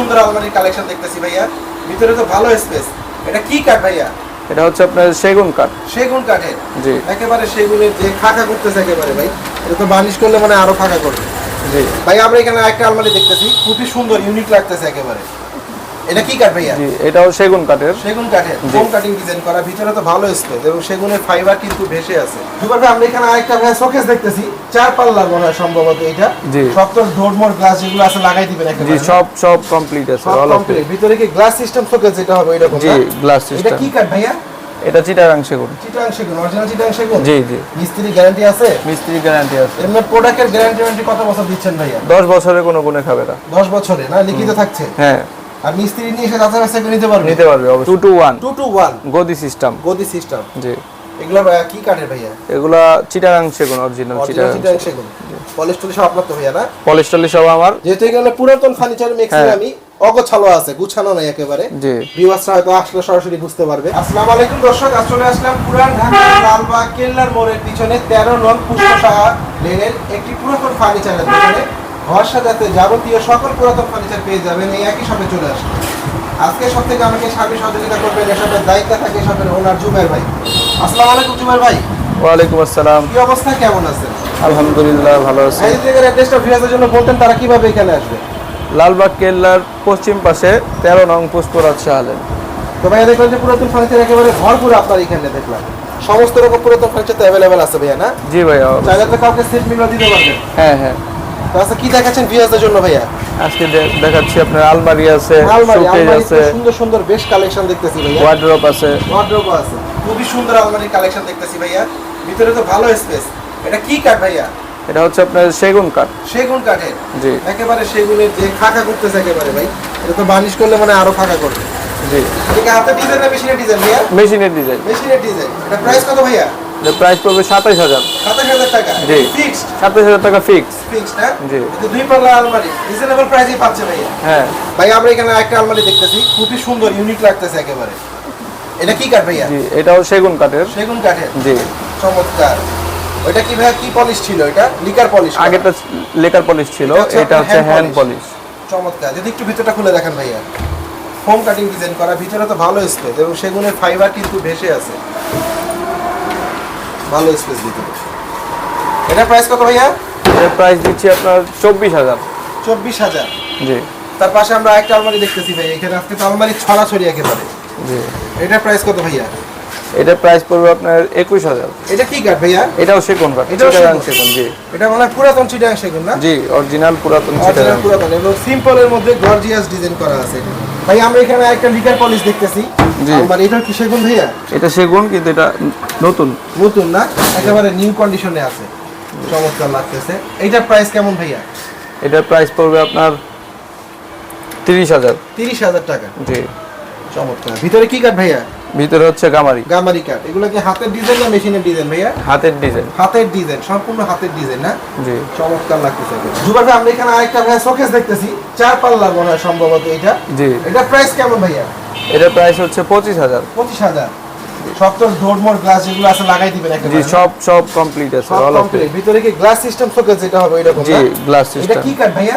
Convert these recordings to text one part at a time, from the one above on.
সুন্দর আলমারির কালেকশন দেখতেছি ভাইয়া। ভিতরে তো ভালো স্পেস এটা কি কাঠ ভাইয়া? এটা হচ্ছে আপনার সেগুন কাঠ সেগুন কাঠের জি। একেবারে সেগুনের যে ফাঁকা করতেছে একেবারে ভাই। এটা তো বার্নিশ করলে মানে আরও ফাঁকা করবে। জি। ভাই আমরা এখানে একটা আলমারি দেখতেছি। খুবই সুন্দর ইউনিক লাগতেছে একেবারে। এটা কি কাঠ ভাইয়া? জি এটাও সেগুন কাঠের। সেগুন কাঠের। ফোম কাটিং ডিজাইন করা ভিতরে তো ভালো স্পেস এবং সেগুনের ফাইবার কিন্তু ভেসে আছে। দুবার আমরা এখানে আরেকটা ভাই শোকেস দেখতেছি। চার পাল্লার মনে হয় সম্ভবত এটা। জি। সব তো ডোর গ্লাস যেগুলো আছে লাগাই দিবেন জি সব সব কমপ্লিট আছে অল কমপ্লিট ভিতরে কি গ্লাস সিস্টেম শোকেস যেটা হবে এরকম জি? গ্লাস এটা কি কাঠ ভাইয়া? এটা চিটাগাং সেগুন। চিটাং সেগুন অরিজিনাল চিটাং সেগুন? জি জি। মিস্ত্রি গ্যারান্টি আছে? মিস্ত্রি গ্যারান্টি আছে। এমনি প্রোডাক্টের গ্যারান্টি কত বছর দিচ্ছেন ভাইয়া? দশ বছরে কোনো গুণে খাবে না। দশ বছরে না? লিখিত থাকছে? হ্যাঁ। আর মিস্ত্রি নিয়ে এসে যাচাই বাছাই করে নিতে পারবে? নিতে পারবে two two one two two one গদি সিস্টেম গদি সিস্টেম জি। এগুলো ভাইয়া কি কাঠের ভাইয়া? এগুলা চিটাগাং সেগুন অরিজিনাল চিটাগাং সেগুন। পলিশ সব আপনার তো ভাইয়া না? পলিশ সব আমার। যেহেতু এখানে পুরাতন ফার্নিচার ম্যাক্সিমামই অগোছালো আছে গুছানো নাই একেবারে। জি। ভিউয়ার্সরা হয়তো আসলে সরাসরি বুঝতে পারবে। আসসালামু আলাইকুম দর্শক আজ চলে আসলাম পুরান ঢাকার লালবাগ কেল্লার মোড়ের পিছনে তেরো নং পুষ্পসাহা লেনের একটি পুরাতন ফার্নিচারের দোকানে। ঘর সাজাতে যাবতীয় সকল পুরাতন ফার্নিচার পেয়ে যাবেন এই একই শপে চলে আসবে আজকে সব থেকে আমাকে স্বামী সহযোগিতা করবেন এসবের দায়িত্ব থাকে এসবের ওনার জুমের ভাই। আসসালামু আলাইকুম জুবের ভাই। ওয়ালাইকুম আসসালাম। কি অবস্থা কেমন আছেন? আলহামদুলিল্লাহ ভালো আছি। ভাই যদি অ্যাড্রেসটা ভিউয়ারদের জন্য বলতেন তারা কীভাবে এখানে আসবে? লালবাগ কেল্লার পশ্চিম পাশে তেরো নং পুষ্পরাজ শাহালেন তো ভাইয়া দেখলাম যে পুরাতন ফার্নিচার একেবারে ভরপুর আপনার এখানে দেখলাম। সমস্ত রকম পুরাতন ফার্নিচার তো অ্যাভেলেবেল আছে ভাইয়া না? জি ভাইয়া চাইলে তো কাউকে সেট মিলও দিতে পারবেন। হ্যাঁ হ্যাঁ। আচ্ছা কি দেখাচ্ছেন ভিউয়ারদের জন্য ভাইয়া? আজকে দেখাচ্ছি আপনার আলমারি আছে আলমারি শোকেজ আছে। সুন্দর সুন্দর বেশ কালেকশন দেখতেছি ভাইয়া। ওয়ার্ড্রপ আছে। ওয়ার্ড্রোবও আছে। খুবই সুন্দর আলমারির কালেকশন দেখতেছি ভাইয়া। ভিতরে তো ভালো স্পেস এটা কি কাঠ ভাইয়া? এটা হচ্ছে আপনার সেগুন কাঠ সেগুন কাঠের জি। একেবারে সেগুনের যে ফাঁকা করতেছে একেবারে ভাই। এটা তো বার্নিশ করলে মানে আরও ফাঁকা করবে। জি। এটা হাতে ডিজাইন না মেশিনের ডিজাইন ভাইয়া? মেশিনের ডিজাইন মেশিনের ডিজাইন এটা প্রাইস কত ভাইয়া? এর প্রাইস পড়বে সাতাশ হাজার। সাতাশ হাজার টাকা। জি। ফিক্সড সাতাশ হাজার টাকা ফিক্স ফিক্সড হ্যাঁ? কিন্তু দুই পাল্লা আলমারি রিজনেবল প্রাইসেই পাচ্ছে ভাইয়া। হ্যাঁ। ভাই আমরা এখানে একটা আলমারি দেখতেছি খুবই সুন্দর ইউনিক লাগতেছে একেবারে। এটা কি কাঠ ভাইয়া? জি এটাও সেগুন কাঠের। সেগুন কাঠের? জি। চমৎকার। ওইটা কি ভাইয়া কি পলিশ ছিল এটা? লিকার পলিশ আগেরটা লেকার পলিশ ছিল এটা হচ্ছে হ্যান্ড পলিশ চমৎকার। যদি একটু ভিতরটা খুলে দেখেন ভাইয়া। ফোম কাটিং ডিজাইন করা ভিতরে তো ভালো স্পেস এবং সেগুনের ফাইবার কিন্তু ভেসে আছে। ভালো স্পেস ভিতরে। এটা প্রাইস কত ভাইয়া? এর প্রাইস দিচ্ছি আপনার চব্বিশ হাজার। চব্বিশ হাজার। জি। তার পাশে আমরা একটা আলমারি দেখতেছি ভাই এখানে আজকে তো আলমারি ছড়া ছড়াছড়ি একেবারে। জি। এটা প্রাইস কত ভাইয়া? এটা প্রাইস পড়বে আপনার একুশ হাজার। এটা কি কাঠ ভাইয়া? এটাও সেগুন কাঠ এটাও সেগুন? জি। এটা মনে পুরাতন চিটাং সেগুন না? জি অরিজিনাল পুরাতন অরিজিনাল পুরাতন এবং সিম্পলের মধ্যে গর্জিয়াস ডিজাইন করা আছে। ভাই আমরা এখানে একটা লিকার পলিশ দেখতেছি। জি। আলমারি এটা কি সেগুন ভাইয়া? এটা সেগুন কিন্তু এটা নতুন। নতুন না? একেবারে নিউ কন্ডিশনে আছে। চমৎকার লাগতেছে। এইটার প্রাইস কেমন ভাইয়া? এটার প্রাইস পড়বে আপনার তিরিশ হাজার। তিরিশ হাজার টাকা। জি। চমৎকার। ভিতরে কি কাঠ ভাইয়া? ভিতরে হচ্ছে গামারি। গামারি কাঠ এগুলো কি হাতের ডিজাইন না মেশিনের ডিজাইন ভাইয়া? হাতের ডিজাইন হাতের ডিজাইন সম্পূর্ণ হাতের ডিজাইন না? জি। চমৎকার লাগতেছে জুবার ভাই আমরা এখানে আরেকটা ভাইয়া শোকেস দেখতেছি। চার পাল্লার মনে হয় সম্ভবত এটা। জি। এটা প্রাইস কেমন ভাইয়া? এটার প্রাইস হচ্ছে পঁচিশ হাজার। পঁচিশ হাজার। সব তো ডোরমোর গ্লাস যেগুলো আছে লাগাই দিবেন একটা জি সব সব কমপ্লিট আছে অল কমপ্লিট ভিতরে কি গ্লাস সিস্টেম যেটা হবে এরকম জি? গ্লাস এটা কি কাঠ ভাইয়া?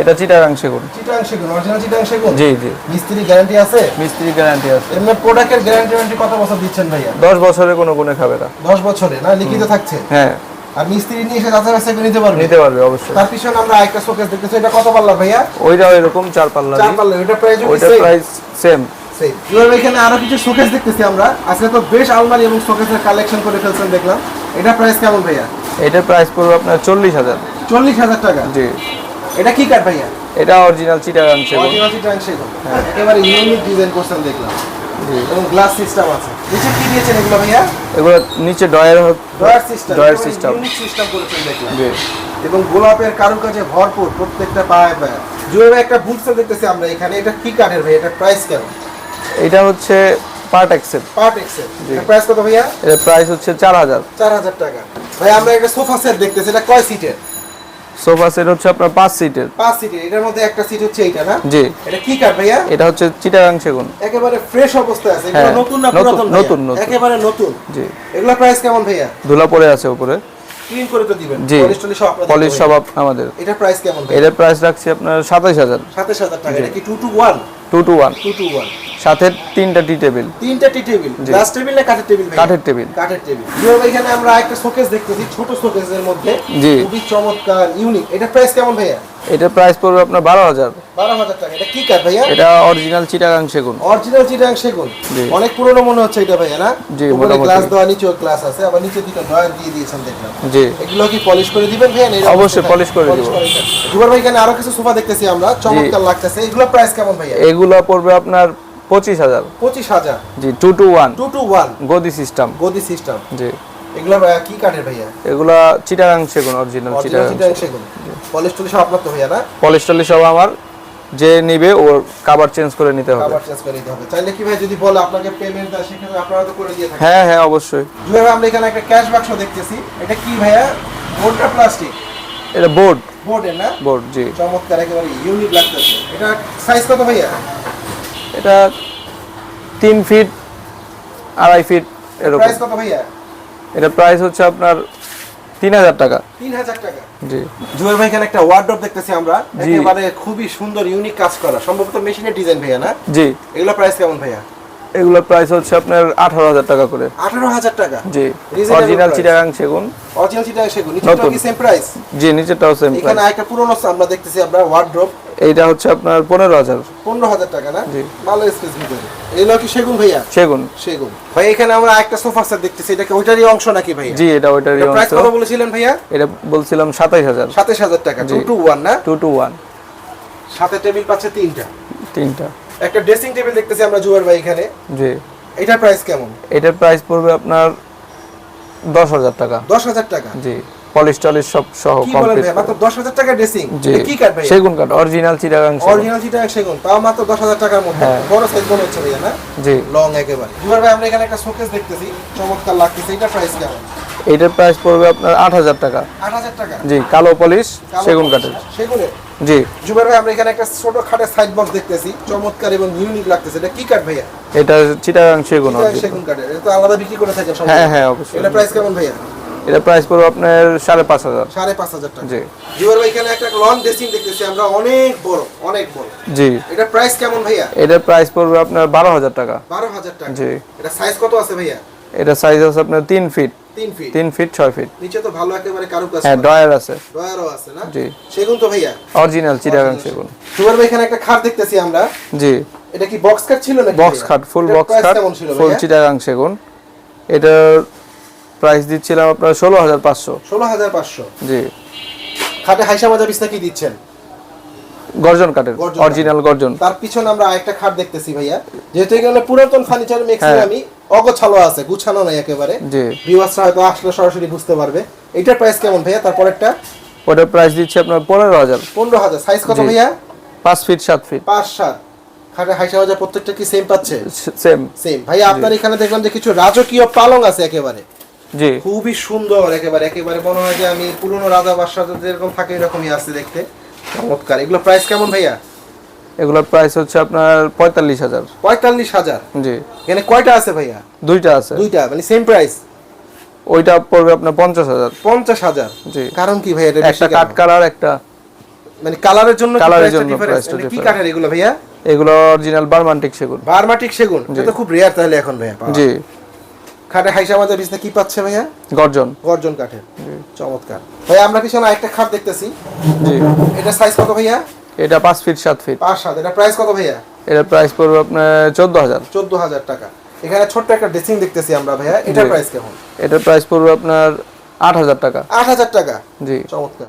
এটা চিটাগাং সেগুন। চিটাং সেগুন অরিজিনাল চিটাং সেগুন? জি জি। মিস্ত্রি গ্যারান্টি আছে? মিস্ত্রি গ্যারান্টি আছে। এমনি প্রোডাক্টের গ্যারান্টি ওয়ারেন্টি কত বছর দিচ্ছেন ভাইয়া? দশ বছরে কোনো গুণে খাবে না। দশ বছরে না? লিখিত থাকছে? হ্যাঁ। আর মিস্ত্রি নিয়ে এসে যাচাই বাছাই করে নিতে পারবে? নিতে পারবে অবশ্যই। তার পিছনে আমরা একটা শোকেস দেখতেছি এটা কত পাল্লা ভাইয়া? ওইটাও এরকম চার পাল্লা চার পাল্লা এটা প্রাইস ওইটার প্রাইস সেম সেম এবার এখানে আরও কিছু শোকেস দেখতেছি আমরা। আজকে তো বেশ আলমারি এবং শোকেসের কালেকশন করে ফেলছেন দেখলাম। এটা প্রাইস কেমন ভাইয়া? এটার প্রাইস পড়বে আপনার চল্লিশ হাজার। চল্লিশ হাজার টাকা? জি। এটা কি কাঠ ভাইয়া? এটা অরিজিনাল চিটাগাং সেগুন অরিজিনাল চিটাং সেগুন একেবারে ইউনিক ডিজাইন করছেন দেখলাম। এবং গ্লাস সিস্টেম আছে। নিচে কি দিয়েছেন এগুলো ভাইয়া? এগুলো নিচে drawer drawer system drawer. Unique system করেছেন দেখলাম। এবং গোলাপের কারুকাজে ভরপুর প্রত্যেকটা পায়ে পায়ে জুয়ে ভাই একটা বুটসেল দেখতেছি আমরা এখানে। এটা কি কাঠের ভাই এটা প্রাইস কেমন? এটা হচ্ছে পার্ট এক্সেল। Part excel. জি। প্রাইস কত ভাইয়া? এটার প্রাইস হচ্ছে চার হাজার। চার হাজার টাকা। ভাই আমরা একটা সোফা সেট দেখতেছি। এটা কয় সিটের সোফা সেট হচ্ছে আপনার পাঁচ সিটের পাঁচ সিটের এটার মধ্যে একটা সিট হচ্ছে এইটা না? জি। এটা কি কাঠ ভাইয়া? এটা হচ্ছে চিটাগাং সেগুন। একেবারে ফ্রেশ অবস্থায় আছে। এগুলো হ্যাঁ, নতুন না পুরাতন নতুন, নতুন। একেবারে নতুন। জি। এগুলো প্রাইস কেমন ভাইয়া? ধুলা পড়ে আছে উপরে। ক্লিন করে তো দিবেন। পলিশ টলিশ সব আপনাদের পলিশ সব আমাদের। এটা প্রাইস কেমন ভাই এটার প্রাইস রাখছি আপনার সাতাইশ হাজার। সাতাশ হাজার টাকা। এটা কি two two one two two one two two one সাথে তিনটা টি টেবিল। তিনটা টি টেবিল। গ্লাস টেবিল না কাঠের টেবিল কাঠের টেবিল। কাঠের টেবিল। যেমন এখানে আমরা একটা শোকেস দেখতেছি ছোট শোকেসের মধ্যে। জি। খুবই চমৎকার ইউনিক এটা প্রাইস কেমন ভাইয়া? এটার প্রাইস পড়বে আপনার বারো হাজার। বারো হাজার টাকা। এটা কি কাঠ ভাইয়া? এটা অরিজিনাল চিটাগাং সেগুন। অরিজিনাল চিটাং সেগুন? অনেক পুরনো মনে হচ্ছে এটা ভাইয়া না? জি, উপরে মোটামুটি। গ্লাস দেওয়া নিচেও গ্লাস আছে আবার নিচে দুটো ড্রয়ার দিয়ে দিয়েছেন দেখলাম। জি। এগুলো কি পলিশ করে দিবেন ভাইয়া অবশ্যই polish করে দিব। জুবার ভাই এখানে আরও কিছু সোফা দেখতেছি আমরা চমৎকার লাগতেছে। এগুলো প্রাইস কেমন ভাইয়া? এগুলো পড়বে আপনার পঁচিশ হাজার। পঁচিশ হাজার। জি two two one two two one গদি সিস্টেম গদি সিস্টেম জি। এগুলো কি কাঠের ভাইয়া? এগুলো চিটাগাং সেগুন অরিজিনাল চিটাগাং সেগুন। পলিশ টলিশ সব আপনার তো ভাইয়া না? পলিশ টলিশ সব আমার। যে নিবে ওর কাবার চেঞ্জ করে নিতে হবে। আবার চেঞ্জ করে দিতে হবে। চাইলে কি ভাই যদি বলে আপনাকে পেমেন্ট দেয় সেক্ষেত্রে আপনারা তো করে দিয়ে থাকেন। হ্যাঁ হ্যাঁ অবশ্যই। ভাই আমরা এখানে একটা ক্যাশ বাক্স দেখতেছি। এটা কি ভাইয়া? বোর্ডটা প্লাস্টিক এটা বোর্ড বোর্ডের না? বোর্ড জি। চমৎকার একেবারে ইউনিক লাগতেছে। এটা সাইজ কত ভাইয়া? এটা তিন ফিট আড়াই ফিট এরকম। প্রাইস কত ভাইয়া? এটা প্রাইস হচ্ছে আপনার তিন হাজার টাকা। তিন হাজার টাকা। জি। জুয়েল ভাই এখানে একটা ওয়ার্ড্রপ দেখতেছি আমরা। একেবারে খুবই সুন্দর ইউনিক কাজ করা। সম্ভবত মেশিনের ডিজাইন ভাইয়া না? জি। এগুলো প্রাইস কেমন ভাইয়া? এগুলোর প্রাইস হচ্ছে আপনার আঠারো হাজার টাকা করে। আঠারো হাজার টাকা? জি। অরিজিনাল। চিটাগাং সেগুন। অরিজিনাল চিটা সেগুন। কি সেম প্রাইস জি নিচেরটাও সেম এখানে একটা পুরোনো আমরা দেখতেছি আমরা ওয়ার্ড্রপ এইটা হচ্ছে আপনার পনেরো হাজার। পনেরো হাজার টাকা না? জি। ভালো স্পেস ভিতরে। এগুলো কি সেগুন ভাইয়া? সেগুন। সেগুন। ভাই এখানে আমরা একটা সোফা সেট দেখতেছি। এটা কি ওইটারই অংশ নাকি ভাইয়া? জি এটা ওইটারই প্রাইস কত বলেছিলেন ভাইয়া? এটা বলছিলাম সাতাইশ হাজার। সাতাশ হাজার টাকা। টু টু ওয়ান না? টু টু ওয়ান সাথে টেবিল পাচ্ছে তিনটা। তিনটা। একটা ড্রেসিং টেবিল দেখতেছি আমরা জুয়ার ভাই এখানে। জি। এটার প্রাইস কেমন? এটার প্রাইস পড়বে আপনার দশ হাজার টাকা। দশ হাজার টাকা? জি। পলিশ টলিশ সব সহ কমপ্লিট মাত্র দশ হাজার টাকা ড্রেসিং কি কাঠ ভাই? সেগুন কাঠ অরিজিনাল চিটাগাং অরিজিনাল চিটা সেগুন তাও মাত্র দশ হাজার টাকার মধ্যে। হ্যাঁ। বড় সাইজ মনে হচ্ছে ভাইয়া না? জি। লং একেবারে। ভাই আমরা এখানে একটা শোকেস দেখতেছি। চমৎকার লাগতেছে। এটা প্রাইস কেমন? এটার প্রাইস পড়বে আপনার আট হাজার টাকা। আট হাজার টাকা? জি কালো পলিশ সেগুন কাঠের সেগুনের। জি। জুবাইর ভাই আমরা এখানে একটা ছোট খাটের সাইড বক্স দেখতেছি। চমৎকার এবং ইউনিক লাগতেছে। এটা কি কাঠ ভাইয়া? এটা চিটাগাং সেগুন সেগুন কাঠের এটা তো আলাদা বিক্রি করে থাকেন হ্যাঁ হ্যাঁ অবশ্যই। এটা প্রাইস কেমন ভাইয়া? এটা প্রাইস পড়বে আপনার সাড়ে পাঁচ হাজার। সাড়ে পাঁচ হাজার টাকা। জি। জুবাইর ভাই এখানে একটা লং ড্রেসিং দেখতেছি আমরা অনেক বড় অনেক বড়। জি। এটা প্রাইস কেমন ভাইয়া? এটার প্রাইস পড়বে আপনার বারো হাজার টাকা। বারো হাজার টাকা। জি। এটা সাইজ কত আছে ভাইয়া? এটা সাইজ আছে আপনার তিন ফিট তিন ফিট ছয় ফিট নিচে তো ভালো একেবারে কারুকাজ হ্যাঁ। ডয়ার আছে। ডয়ারও আছে না? জি। সেগুন তো ভাইয়া? অরিজিনাল চিটাগাং সেগুন। জুবাইর ভাই এখানে একটা খাট দেখতেছি আমরা। জি। এটা কি বক্স খাট ছিল নাকি বক্স? খাট ফুল বক্স খাট ফুল চিটাগাং সেগুন। এটার প্রাইস দিচ্ছিলাম আপনার ষোলো হাজার পাঁচশো। ষোলো হাজার পাঁচশো। জি। খাটে হাইসা মাজা বিছনা কি দিচ্ছেন? গর্জন কাঠের অরিজিনাল গর্জন। তার পিছনে আমরা আরেকটা খাট দেখতেছি ভাইয়া। যেহেতু এখানে পুরাতন ফার্নিচার ম্যাক্সিমামই অগোছালো আছে গুছানো নাই একেবারে। জি। ভিউয়ার্সরা হয়তো আসলে সরাসরি বুঝতে পারবে। এটার প্রাইস কেমন ভাইয়া? তারপরেরটা ওটার প্রাইস দিচ্ছি আপনার পনেরো হাজার। পনেরো হাজার। সাইজ কত ভাইয়া? পাঁচ ফিট সাত ফিট পাঁচ সাত। খাটে হাইসা মাজা প্রত্যেকটা কি সেম পাচ্ছে? সেম সেম ভাইয়া আপনার এখানে দেখলাম যে কিছু রাজকীয় পালং আছে একেবারে। জি। খুবই সুন্দর একেবারে একেবারে মনে হয় যে আমি পুরনো রাজা বাদশাহ যেরকম থাকে এরকমই আছে দেখতে। চমৎকার। এগুলো প্রাইস কেমন ভাইয়া? এগুলোর প্রাইস হচ্ছে আপনার পঁয়তাল্লিশ হাজার। পঁয়তাল্লিশ হাজার? জি। এখানে কয়টা আছে ভাইয়া? দুইটা আছে। দুইটা মানে সেম প্রাইস ওইটা পড়বে আপনার পঞ্চাশ হাজার। পঞ্চাশ হাজার? জি। কারণ কি ভাইয়া একটা কাঠ কালার একটা মানে কালারের জন্য কালারের জন্য কি different। কাঠের এগুলো ভাইয়া? এগুলো অরিজিনাল বারমান্টিক সেগুন। বারমাটিক সেগুন? এটা তো খুব রেয়ার তাহলে এখন ভাইয়া জি। খাটে হাইসা আমাদের বিজনেস কি পাচ্ছে ভাইয়া? গর্জন। গর্জন কাঠের। চমৎকার। ভাইয়া আমরা পিছনে আরেকটা খাট দেখতেছি। জি। এটা সাইজ কত ভাইয়া? এটা পাঁচ ফিট সাত ফিট পাঁচ সাত। এটা প্রাইস কত ভাইয়া? এটা প্রাইস পড়বে আপনার চোদ্দ হাজার। চোদ্দ হাজার টাকা। এখানে ছোট্ট একটা ড্রেসিং দেখতেছি আমরা ভাইয়া। এটার প্রাইস কেমন? এটার প্রাইস পড়বে আপনার আট হাজার টাকা। আট হাজার টাকা। জি। চমৎকার।